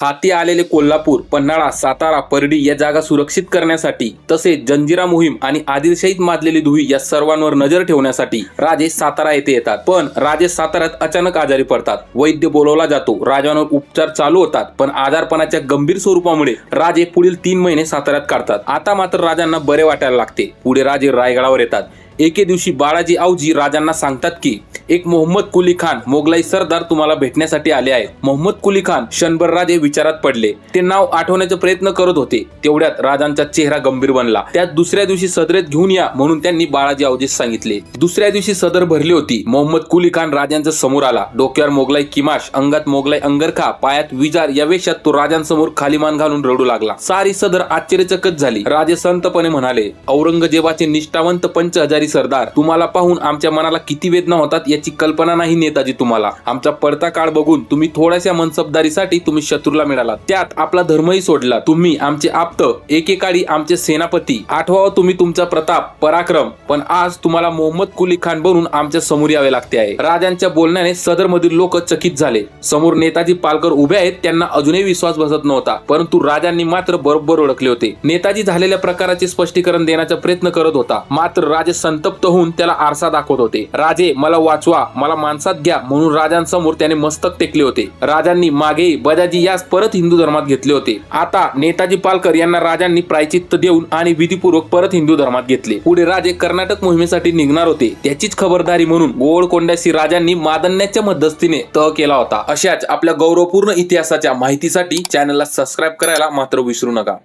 हाती आलेले कोल्हापूर पन्हाळा सातारा परडी या जागा सुरक्षित करण्यासाठी तसेच जंजिरा मोहीम आणि आदिलशाहीत माजलेली धुई या सर्वांवर नजर ठेवण्यासाठी राजे सातारा येथे येतात. पण राजे साताऱ्यात अचानक आजारी पडतात. वैद्य बोलवला जातो. राजांवर उपचार चालू होतात. पण आजारपणाच्या गंभीर स्वरूपामुळे राजे पुढील तीन महिने साताऱ्यात काढतात. आता मात्र राजांना बरे वाटायला लागते. पुढे राजे रायगडावर येतात. एके दिवशी बाळाजी आवजी राजांना सांगतात की एक मोहम्मद कुली खान मोगलाई सरदार तुम्हाला भेटण्यासाठी आले आहेत. मोहम्मद कुली खान शनभर राजे विचारात पडले. ते नाव आठवण्याचा प्रयत्न करत होते. तेवढ्यात राजांचा चेहरा गंभीर बनला. त्यात दुसऱ्या दिवशी सदरेत घेऊन या म्हणून त्यांनी बाळाजी आवजीस सांगितले. दुसऱ्या दिवशी सदर भरली होती. मोहम्मद कुली खान राजांच्या समोर आला. डोक्यावर मोगलाई किमाश अंगात मोगलाई अंगरखा पायात विजार या वेशात तो राजांसमोर खाली मान घालून रडू लागला. सारी सदर आश्चर्यचकच झाली. राजे संतपणे म्हणाले औरंगजेबाचे निष्ठावंत पंच हजारी सरदार तुम्हाला पाहून आमच्या मनाला किती वेदना होतात याची कल्पना नाही नेताजी तुम्हाला. आमचा पडता काळ बघून तुम्ही थोड्याशा मनसबदारीसाठी तुम्ही शत्रूला मिळाला त्यात आपला धर्मही सोडला. तुम्ही आमचे आप्त एकेकाळी आमचे सेनापती. आठवावं तुम्ही तुमचा प्रताप पराक्रम. पण आज तुम्हाला मोहम्मद कुली खान बनून आमच्यासमोर यावे लागते आहे. राजांच्या बोलण्याने सदर मधील लोक चकित झाले. समोर नेताजी पालकर उभे आहेत त्यांना अजूनही विश्वास बसत नव्हता. परंतु राजांनी मात्र बरोबर ओळखले होते. नेताजी झालेल्या प्रकाराचे स्पष्टीकरण देण्याचा प्रयत्न करत होता. मात्र राजे संत संतप्त होऊन त्याला आरसा दाखवत होते. राजे मला वाचवा मला माणसात घ्या म्हणून राजांसमोर त्याने मस्तक टेकले होते. राजांनी मागे बजाजी यास परत हिंदू धर्मात घेतले होते. आता नेताजी पालकर यांना राजांनी प्रायचित्त देऊन आणि विधीपूर्वक परत हिंदू धर्मात घेतले. पुढे राजे कर्नाटक मोहिमेसाठी निघणार होते. त्याचीच खबरदारी म्हणून गोवळकोंड्याशी राजांनी मादन्याच्या मध्यस्थीने तह केला होता. अशाच आपल्या गौरवपूर्ण इतिहासाच्या माहितीसाठी चॅनलला सबस्क्राईब करायला मात्र विसरू नका.